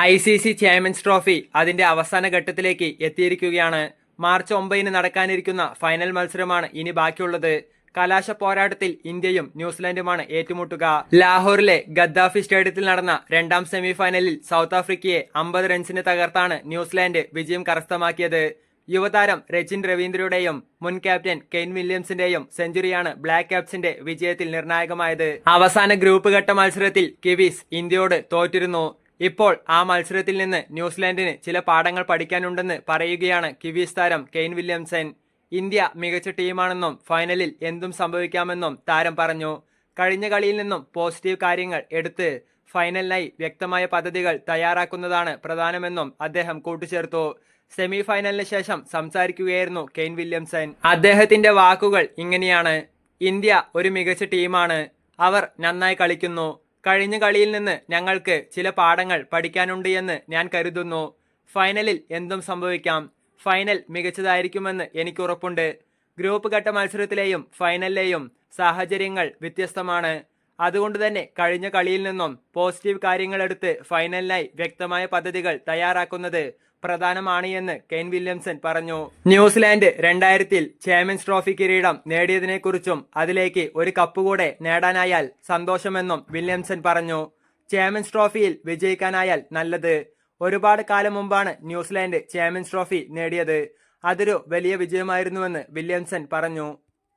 I C C Champions Trophy അതിന്റെ അവസാന ഘട്ടത്തിലേക്ക് എത്തിയിരിക്കുകയാണ്. മാർച്ച് ഒമ്പതിന് നടക്കാനിരിക്കുന്ന ഫൈനൽ മത്സരമാണ് ഇനി ബാക്കിയുള്ളത്. കലാശ പോരാട്ടത്തിൽ ഇന്ത്യയും ന്യൂസിലാൻഡുമാണ് ഏറ്റുമുട്ടുക. ലാഹോറിലെ ഗദ്ദാഫി സ്റ്റേഡിയത്തിൽ നടന്ന രണ്ടാം സെമിഫൈനലിൽ സൗത്ത് ആഫ്രിക്കയെ അമ്പത് റൺസിന് തകർത്താണ് ന്യൂസിലാൻഡ് വിജയം കരസ്ഥമാക്കിയത്. യുവതാരം രജിൻ രവീന്ദ്രയുടെയും മുൻ ക്യാപ്റ്റൻ കെയ്ൻ വില്യംസിന്റെയും സെഞ്ചുറിയാണ് ബ്ലാക്ക് ക്യാപ്സിന്റെ വിജയത്തിൽ നിർണായകമായത്. അവസാന ഗ്രൂപ്പ് ഘട്ട മത്സരത്തിൽ കിവീസ് ഇന്ത്യയോട് തോറ്റിരുന്നു. ഇപ്പോൾ ആ മത്സരത്തിൽ നിന്ന് ന്യൂസിലാൻഡിന് ചില പാഠങ്ങൾ പഠിക്കാനുണ്ടെന്ന് പറയുകയാണ് കിവീസ് താരം കെയ്ൻ വില്യംസൺ. ഇന്ത്യ മികച്ച ടീമാണെന്നും ഫൈനലിൽ എന്തും സംഭവിക്കാമെന്നും താരം പറഞ്ഞു. കഴിഞ്ഞ കളിയിൽ നിന്നും പോസിറ്റീവ് കാര്യങ്ങൾ എടുത്ത് ഫൈനലിനായി വ്യക്തമായ പദ്ധതികൾ തയ്യാറാക്കുന്നതാണ് പ്രധാനമെന്നും അദ്ദേഹം കൂട്ടിച്ചേർത്തു. സെമി ഫൈനലിന് ശേഷം സംസാരിക്കുകയായിരുന്നു കെയ്ൻ വില്യംസൺ. അദ്ദേഹത്തിന്റെ വാക്കുകൾ ഇങ്ങനെയാണ്. ഇന്ത്യ ഒരു മികച്ച ടീമാണ്. അവർ നന്നായി കളിക്കുന്നു. കഴിഞ്ഞ കളിയിൽ നിന്ന് ഞങ്ങൾക്ക് ചില പാഠങ്ങൾ പഠിക്കാനുണ്ട് എന്ന് ഞാൻ കരുതുന്നു. ഫൈനലിൽ എന്തും സംഭവിക്കാം. ഫൈനൽ മികച്ചതായിരിക്കുമെന്ന് എനിക്ക് ഉറപ്പുണ്ട്. ഗ്രൂപ്പ് ഘട്ട മത്സരത്തിലെയും ഫൈനലിലെയും സാഹചര്യങ്ങൾ വ്യത്യസ്തമാണ്. അതുകൊണ്ട് തന്നെ കഴിഞ്ഞ കളിയിൽ നിന്നും പോസിറ്റീവ് കാര്യങ്ങളെടുത്ത് ഫൈനലിനായി വ്യക്തമായ പദ്ധതികൾ തയ്യാറാക്കുന്നത് പ്രധാനമാണ് എന്ന് കെയ്ൻ വില്യംസൺ പറഞ്ഞു. ന്യൂസിലാൻഡ് രണ്ടായിരത്തിൽ ചാമ്പ്യൻസ് ട്രോഫി കിരീടം നേടിയതിനെക്കുറിച്ചും അതിലേക്ക് ഒരു കപ്പ് കൂടെ നേടാനായാൽ സന്തോഷമെന്നും വില്യംസൺ പറഞ്ഞു. ചാമ്പ്യൻസ് ട്രോഫിയിൽ വിജയിക്കാനായാൽ നല്ലത്. ഒരുപാട് കാലം മുമ്പാണ് ന്യൂസിലാൻഡ് ചാമ്പ്യൻസ് ട്രോഫി നേടിയത്. അതൊരു വലിയ വിജയമായിരുന്നുവെന്ന് വില്യംസൺ പറഞ്ഞു.